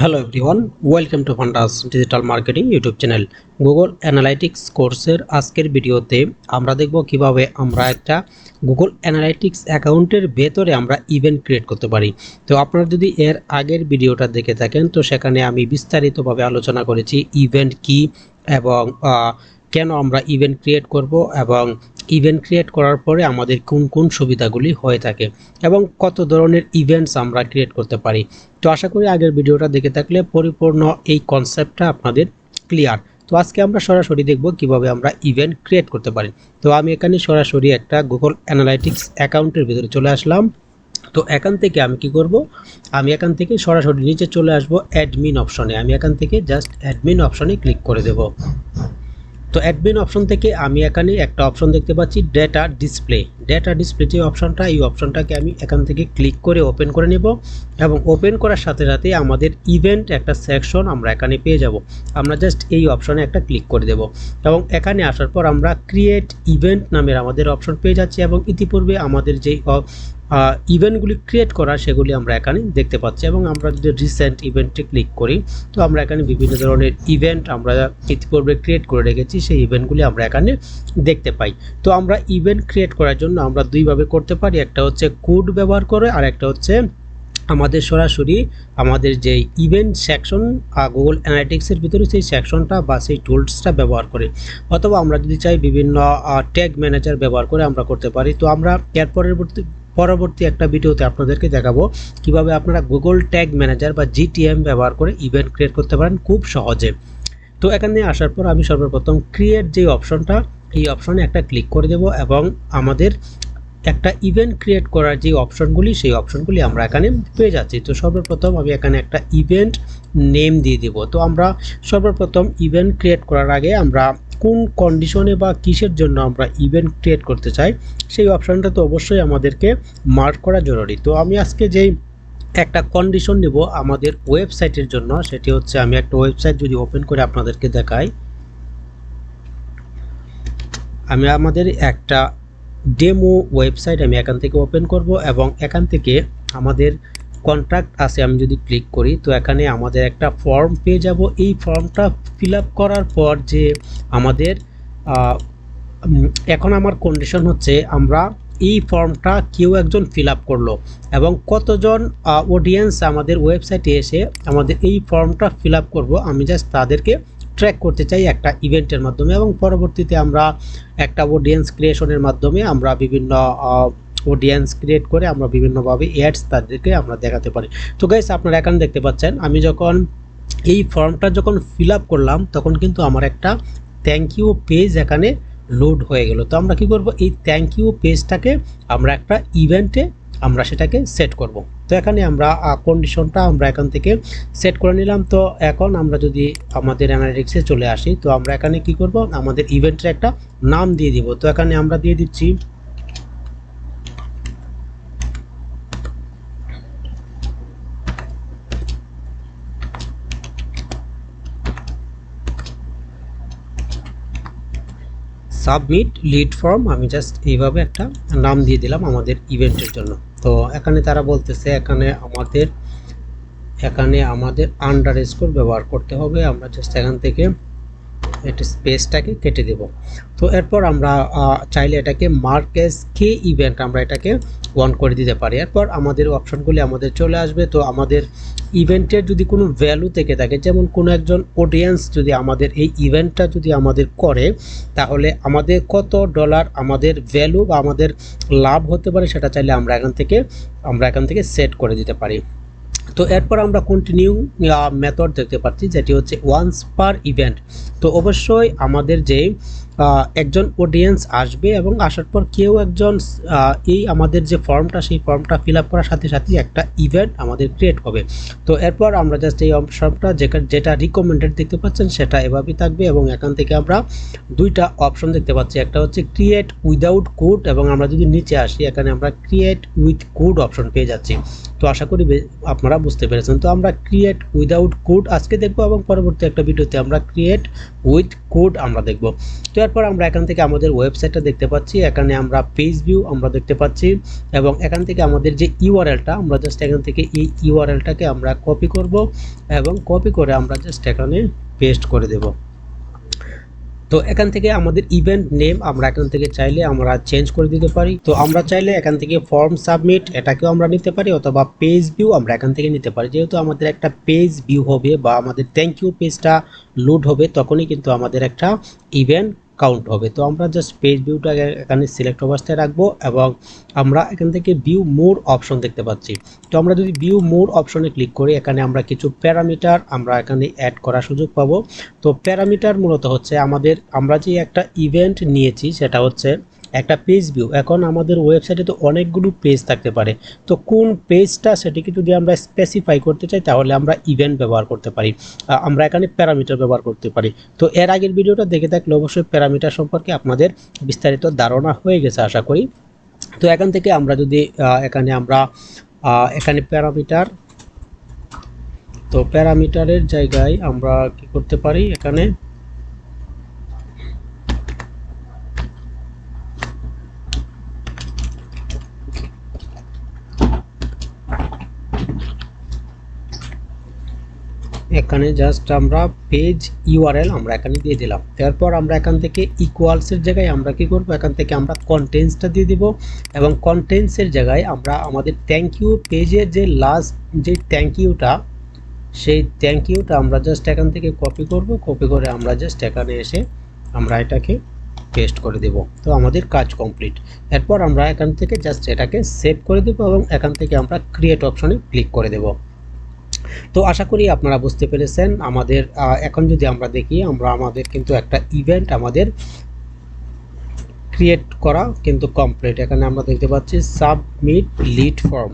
Hello everyone welcome to Fundas digital marketing YouTube channel Google analytics কোর্সের আজকের ভিডিওতে আমরা দেখব কীভাবে আমরা একটা গুগল অ্যানালাইটিক্স অ্যাকাউন্টের ভেতরে আমরা ইভেন্ট ক্রিয়েট করতে পারি। তো আপনারা যদি এর আগের ভিডিওটা দেখে থাকেন, তো সেখানে আমি বিস্তারিতভাবে আলোচনা করেছি ইভেন্ট কি এবং কেন আমরা ইভেন্ট ক্রিয়েট করব এবং ইভেন্ট ক্রিয়েট করার পরে আমাদের কোন কোন সুবিধাগুলি হয়ে থাকে এবং কত ধরনের ইভেন্টস আমরা ক্রিয়েট করতে পারি। তো আশা করি আগের ভিডিওটা দেখে থাকলে পরিপূর্ণ এই কনসেপ্টটা আপনাদের ক্লিয়ার তো আজকে আমরা সরাসরি দেখব কীভাবে আমরা ইভেন্ট ক্রিয়েট করতে পারি। তো আমি এখানে সরাসরি একটা গুগল অ্যানালাইটিক্স অ্যাকাউন্টের ভিতরে চলে আসলাম। তো এখান থেকে আমি কি করব? আমি এখান থেকে সরাসরি নিচে চলে আসব অ্যাডমিন অপশনে আমি এখান থেকে জাস্ট অ্যাডমিন অপশনে ক্লিক করে দেব। তো অ্যাডমিন অপশন থেকে আমি এখানে একটা অপশন দেখতে পাচ্ছি ডেটা ডিসপ্লে ডেটা ডিসপ্লে যে অপশনটা এই অপশনটাকে আমি এখান থেকে ক্লিক করে ওপেন করে নেব এবং ওপেন করার সাথে সাথে আমাদের ইভেন্ট একটা সেকশন আমরা এখানে পেয়ে যাব। আমরা জাস্ট এই অপশনে একটা ক্লিক করে দেব এবং এখানে আসার পর আমরা ক্রিয়েট ইভেন্ট নামের আমাদের অপশন পেয়ে যাচ্ছি এবং ইতিপূর্বে আমাদের যেই ইভেন্টগুলি ক্রিয়েট করা, সেগুলি আমরা এখানে দেখতে পাচ্ছি এবং আমরা যদি রিসেন্ট ইভেন্টে ক্লিক করি, তো আমরা এখানে বিভিন্ন ধরনের ইভেন্ট আমরা ইতিপূর্বে ক্রিয়েট করে রেখেছি, সেই ইভেন্টগুলি আমরা এখানে দেখতে পাই। তো আমরা ইভেন্ট ক্রিয়েট করার জন্য আমরা দুইভাবে করতে পারি, একটা হচ্ছে কোড ব্যবহার করে, আর একটা হচ্ছে আমাদের সরাসরি আমাদের যে ইভেন্ট সেকশন গুগল অ্যানালিটিক্সের ভিতরে সেই সেকশনটা বা সেই টুলসটা ব্যবহার করে। অথবা আমরা যদি চাই বিভিন্ন ট্যাগ ম্যানেজার ব্যবহার করে আমরা করতে পারি। তো আমরা এর পরবর্তী একটা ভিডিওতে আপনাদেরকে দেখাবো কীভাবে আপনারা গুগল ট্যাগ ম্যানেজার বা জিটিএম ব্যবহার করে ইভেন্ট ক্রিয়েট করতে পারেন খুব সহজে। তো এখানে আসার পর আমি সর্বপ্রথম ক্রিয়েট যে অপশনটা এই অপশনে একটা ক্লিক করে দেব এবং আমাদের একটা ইভেন্ট ক্রিয়েট করার যে অপশনগুলি সেই অপশনগুলি আমরা এখানে পেয়ে যাচ্ছি। তো সর্বপ্রথম আমি এখানে একটা ইভেন্ট নেম দিয়ে দেব। তো আমরা সর্বপ্রথম ইভেন্ট ক্রিয়েট করার আগে আমরা কোন কন্ডিশনে বা কিসের জন্য আমরা ইভেন্ট ক্রিয়েট করতে চাই, সেই অপশানটা তো অবশ্যই আমাদেরকে মার্ক করা জরুরি। তো আমি আজকে যেই একটা কন্ডিশন নেব আমাদের ওয়েবসাইটের জন্য, সেটি হচ্ছে আমি একটা ওয়েবসাইট যদি ওপেন করে আপনাদেরকে দেখাই। আমি আমাদের একটা ডেমো ওয়েবসাইট আমি এখান থেকে ওপেন করব এবং এখান থেকে আমাদের কন্ট্রাক্ট আছে, আমি যদি ক্লিক করি, তো এখানে আমাদের একটা ফর্ম পেয়ে যাব। এই ফর্মটা ফিল করার পর যে আমাদের এখন আমার কন্ডিশন হচ্ছে আমরা এই ফর্মটা কেউ একজন ফিল আপ করল এবং কতজন অডিয়েন্স আমাদের ওয়েবসাইটে এসে আমাদের এই ফর্মটা ফিল আপ করব, আমি জাস্ট তাদেরকে ট্র্যাক করতে চাই একটা ইভেন্টের মাধ্যমে এবং পরবর্তীতে আমরা একটা অডিয়েন্স ক্রিয়েশনের মাধ্যমে আমরা বিভিন্ন অডিয়েন্স ক্রিয়েট করে আমরা বিভিন্নভাবে অ্যাডস তাদেরকে আমরা দেখাতে পারি। তো গাইস আপনারা এখানে দেখতে পাচ্ছেন, আমি যখন এই ফর্মটা যখন ফিল করলাম, তখন কিন্তু আমার একটা থ্যাংক ইউ পেজ এখানে লোড হয়ে গেল। তো আমরা কি করব? এই থ্যাংক ইউ পেজটাকে আমরা একটা ইভেন্টে আমরা সেটাকে সেট করব। তো এখানে আমরা কন্ডিশনটা আমরা এখান থেকে সেট করে নিলাম। তো এখন আমরা যদি আমাদের অ্যানালিটিক্সে চলে আসি, তো আমরা এখানে কি করব? আমাদের ইভেন্টের একটা নাম দিয়ে দিব। তো এখানে আমরা দিয়ে দিচ্ছি সাবমিট লিড ফর্ম, আমি জাস্ট এইভাবে একটা নাম দিয়ে দিলাম আমাদের ইভেন্টের জন্য। তো এখানে তারা বলতেছে, এখানে আমাদের এখানে আমাদের আন্ডার স্কোর ব্যবহার করতে হবে, আমরা জাস্ট এখান থেকে এটা স্পেসটাকে কেটে দেব। তো এরপর আমরা চাইলে এটাকে মার্কেস কে ইভেন্ট আমরা এটাকে অন করে দিতে পারি। এরপর আমাদের অপশনগুলি আমাদের চলে আসবে। তো আমাদের ইভেন্টের যদি কোনো ভ্যালু থেকে থাকে, যেমন কোনো একজন অডিয়েন্স যদি আমাদের এই ইভেন্টটা যদি আমাদের করে, তাহলে আমাদের কত ডলার আমাদের ভ্যালু বা আমাদের লাভ হতে পারে সেটা চাইলে আমরা এখান থেকে, আমরা এখান থেকে সেট করে দিতে পারি। তো এরপর আমরা কন্টিনিউ মেথড দেখতে পাচ্ছি, যেটি হচ্ছে ওয়ান্স পার ইভেন্ট তো অবশ্যই আমাদের যে একজন অডিয়েন্স আসবে এবং আসার পর কেউ একজন এই আমাদের যে ফর্মটা সেই ফর্মটা ফিল আপ করার সাথে সাথে একটা ইভেন্ট আমাদের ক্রিয়েট হবে। তো এরপর আমরা জাস্ট এই অপশনটা যেটা যেটা রিকমেন্ডেড দেখতে পাচ্ছেন, সেটা এভাবেই থাকবে এবং এখান থেকে আমরা দুইটা অপশন দেখতে পাচ্ছি। একটা হচ্ছে ক্রিয়েট উইদাউট কোড এবং আমরা যদি নিচে আসি, এখানে আমরা ক্রিয়েট উইথ কোড অপশন পেয়ে যাচ্ছি। তো আশা করি আপনারা বুঝতে পেরেছেন। তো আমরা ক্রিয়েট উইদাউট কোড আজকে দেখব এবং পরবর্তী একটা ভিডিওতে আমরা ক্রিয়েট উইথ কোড আমরা দেখব। তো এরপর আমরা এখান থেকে আমাদের ওয়েবসাইটটা দেখতে পাচ্ছি। এখানে আমরা পেজ ভিউ আমরা দেখতে পাচ্ছি এবং এখান থেকে আমাদের যে ইউআরএলটা আমরা জাস্ট এখান থেকে এই ইউআরএলটাকে আমরা কপি করব এবং কপি করে আমরা জাস্ট এখানে পেস্ট করে দেব। তো এখান থেকে আমাদের ইভেন্ট নেম আমরা এখান থেকে চাইলে আমরা চেঞ্জ করে দিতে পারি। তো আমরা চাইলে এখান থেকে ফর্ম সাবমিট এটাকেও আমরা নিতে পারি অথবা পেজ ভিউ আমরা এখান থেকে নিতে পারি। যেহেতু আমাদের একটা পেজ ভিউ হবে বা আমাদের থ্যাংক ইউ পেজটা লোড হবে, তখনই কিন্তু আমাদের একটা ইভেন্ট কাউন্ট হবে। তো আমরা জাস্ট পেজ ভিউটা এখানে সিলেক্ট অবস্থায় রাখব এবং আমরা এখান থেকে ভিউ মোর অপশন দেখতে পাচ্ছি। তো আমরা যদি ভিউ মোর অপশনে ক্লিক করি, এখানে আমরা কিছু প্যারামিটার আমরা এখানে অ্যাড করার সুযোগ পাবো। তো প্যারামিটার মূলত হচ্ছে আমাদের, আমরা যে একটা ইভেন্ট নিয়েছি সেটা হচ্ছে একটা পেজ ভিউ এখন আমাদের ওয়েবসাইটে তো অনেকগুলো পেজ থাকতে পারে। তো কোন পেজটা সেটিকে যদি আমরা স্পেসিফাই করতে চাই, তাহলে আমরা ইভেন্ট ব্যবহার করতে পারি। আমরা এখানে প্যারামিটার ব্যবহার করতে পারি। তো এর আগের ভিডিওটা দেখে থাকলে অবশ্যই প্যারামিটার সম্পর্কে আপনাদের বিস্তারিত ধারণা হয়ে গেছে, আশা করি। তো এখান থেকে আমরা যদি এখানে আমরা এখানে প্যারামিটার তো প্যারামিটারের জায়গায় আমরা কি করতে পারি এখানে? এখানে জাস্ট আমরা পেজ ইউআরএল আমরা এখানে দিয়ে দিলাম। এরপর আমরা এখান থেকে ইকুয়ালসের জায়গায় আমরা কি করব? এখান থেকে আমরা কন্টেন্টসটা দিয়ে দিব এবং কন্টেন্টসের জায়গায় আমরা আমাদের থ্যাংক ইউ পেজের যে লাস্ট যে থ্যাংক ইউটা সেই থ্যাংক ইউটা আমরা জাস্ট এখান থেকে কপি করব। কপি করে আমরা জাস্ট এখানে এসে আমরা এটাকে পেস্ট করে দেব। তো আমাদের কাজ কমপ্লিট এরপর আমরা এখান থেকে জাস্ট এটাকে সেভ করে দেব এবং এখান থেকে আমরা ক্রিয়েট অপশনে ক্লিক করে দেব। তো আশা করি আপনারা বুঝতে পেরেছেন, আমাদের এখন যদি আমরা দেখি, আমরা আমাদের কিন্তু একটা ইভেন্ট আমাদের ক্রিয়েট করা কিন্তু কমপ্লিট এখানে আমরা দেখতে পাচ্ছি সাবমিট লিড ফর্ম